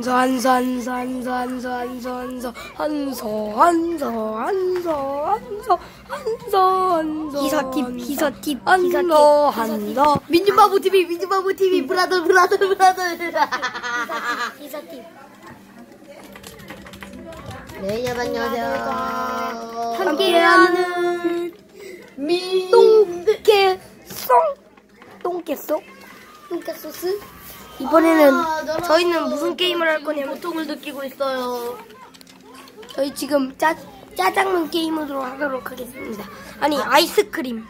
한서 한서 한서 한서 한서 한서 한서 한서 한서 한서 한서 한서 기사팁, 기사팁, 한서 한서 민준바보 TV, 민준바보 TV, 브라더, 브라더, 브라더. 기사팁 네, 여러분, 안녕하세요. 함께하는 미, 똥개송 똥개송 똥개 소스? 이번에는 아, 저희는 무슨 게임을 할 거냐면 고통을 느끼고 있어요. 저희 지금 짜, 짜장면 게임으로 하도록 하겠습니다. 아니 아이스크림.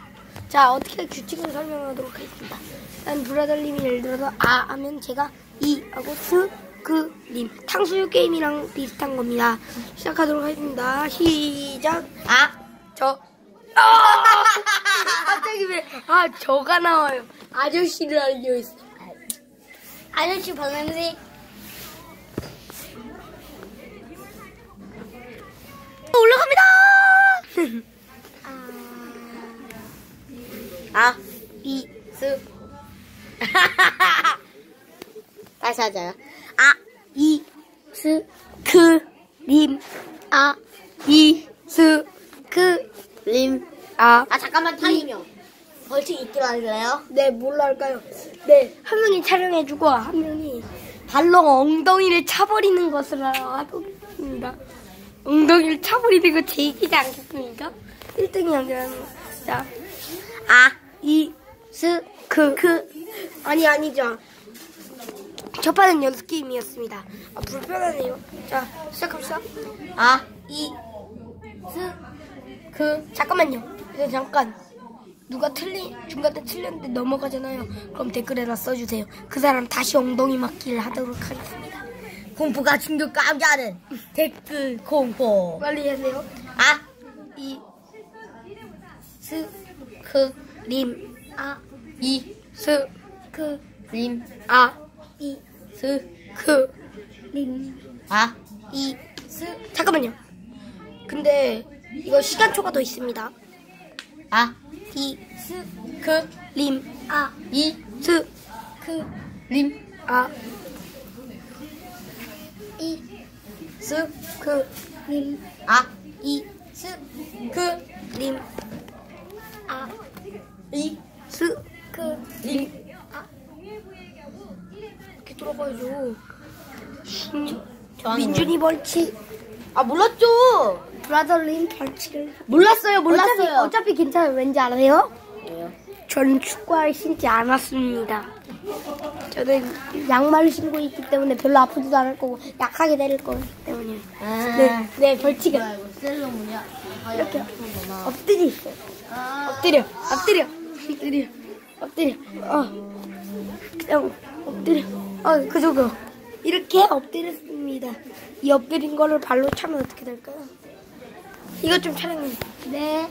자 어떻게 규칙을 설명하도록 하겠습니다. 일단 브라더님이 예를 들어서 아 하면 제가 이 하고 스그님 탕수육 게임이랑 비슷한 겁니다. 시작하도록 하겠습니다. 시작. 아, 저. 아! 갑자기 왜 아 저가 나와요. 아저씨를 알려 있어. 아저씨 방냄새. 올라갑니다! 아, 이, 스. 다시 하자요. 아, 이, 스, 크, 림, 아, 이, 스, 크, 림. 아. 아, 잠깐만, 타이밍. 벌칙 있기로 하실래요? 네, 뭘로 할까요? 네, 한 명이 촬영해주고 한 명이 발로 엉덩이를 차버리는 것을 하겠습니다. 엉덩이를 차버리는 거 제이기지 않겠습니까? 1등이 아니라는 거. 자, 아, 이, 스, 크, 크. 아니, 아니죠. 첫 판은 연습 게임이었습니다. 아, 불편하네요. 자, 시작합시다. 아, 이, 스, 그, 잠깐만요. 잠깐. 누가 틀리, 중간에 틀렸는데 넘어가잖아요. 그럼 댓글에다 써주세요. 그 사람 다시 엉덩이 맞기를 하도록 하겠습니다. 공포가 충격 감자는 댓글 공포. 빨리 하세요. 아, 이, 스, 그, 림, 아, 이, 스, 그, 림, 아, 이, 스, 그, 림, 아, 이, 스. 잠깐만요. 근데 이거 시간 초과도 있습니다. 아, 이, 스, 그, 림, 아, 이, 스, 그, 림, 아, 이, 스, 그, 림, 아, 이, 스, 그, 림, 아, 이, 스, 그, 림, 아. 이렇게 돌아가야죠. 민준이 벌칙, 아, 몰랐죠? 브라더린 벌칙을. 몰랐어요, 어차피, 몰랐어요. 어차피 괜찮아요. 왠지 알아요? 왜요? 저는 축구화를 신지 않았습니다. 저는 양말을 신고 있기 때문에 별로 아프지도 않을 거고 약하게 때릴 거기 때문에. 아, 네, 네 벌칙은. 이렇게 아, 엎드려 있어요. 아, 엎드려, 엎드려, 엎드려, 엎드려. 어, 그냥 엎드려. 어, 그저거 이렇게 엎드렸습니다. 이 엎드린 거를 발로 차면 어떻게 될까요? 이거 좀 촬영해. 네.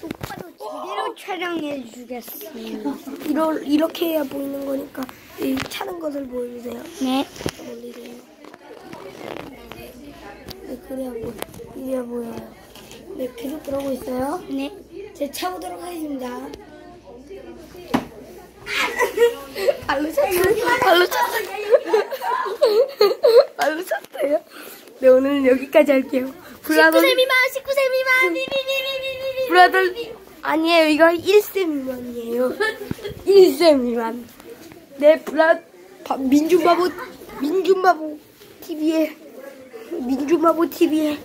똑바로 제대로 촬영해 주겠습니다. 이러, 이렇게 해야 보이는 거니까 이 차는 것을 보여주세요. 네. 올리세요. 네, 그래야 보, 이래야 보여요. 네, 계속 그러고 있어요. 네. 제 차보도록 하겠습니다. 발로 찼어요. 발로 찼어요. 발로 찼어요. 네, 오늘은 여기까지 할게요. 브라더, 19세 미만, 19세 미만. 브라더, 아니에요. 이거 1세 미만이에요. 1세 미만. 네, 브라, 바, 민준바보, 민준바보 TV에, 민준바보 TV에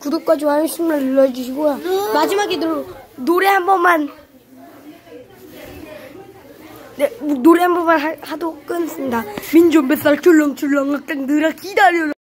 구독과 좋아요 정말 눌러주시고요. 마지막에 노, 노래 한 번만, 네, 노래 한 번만 하, 하도록 끊습니다. 민준 뱃살 출렁출렁 악당 들아 기다려라.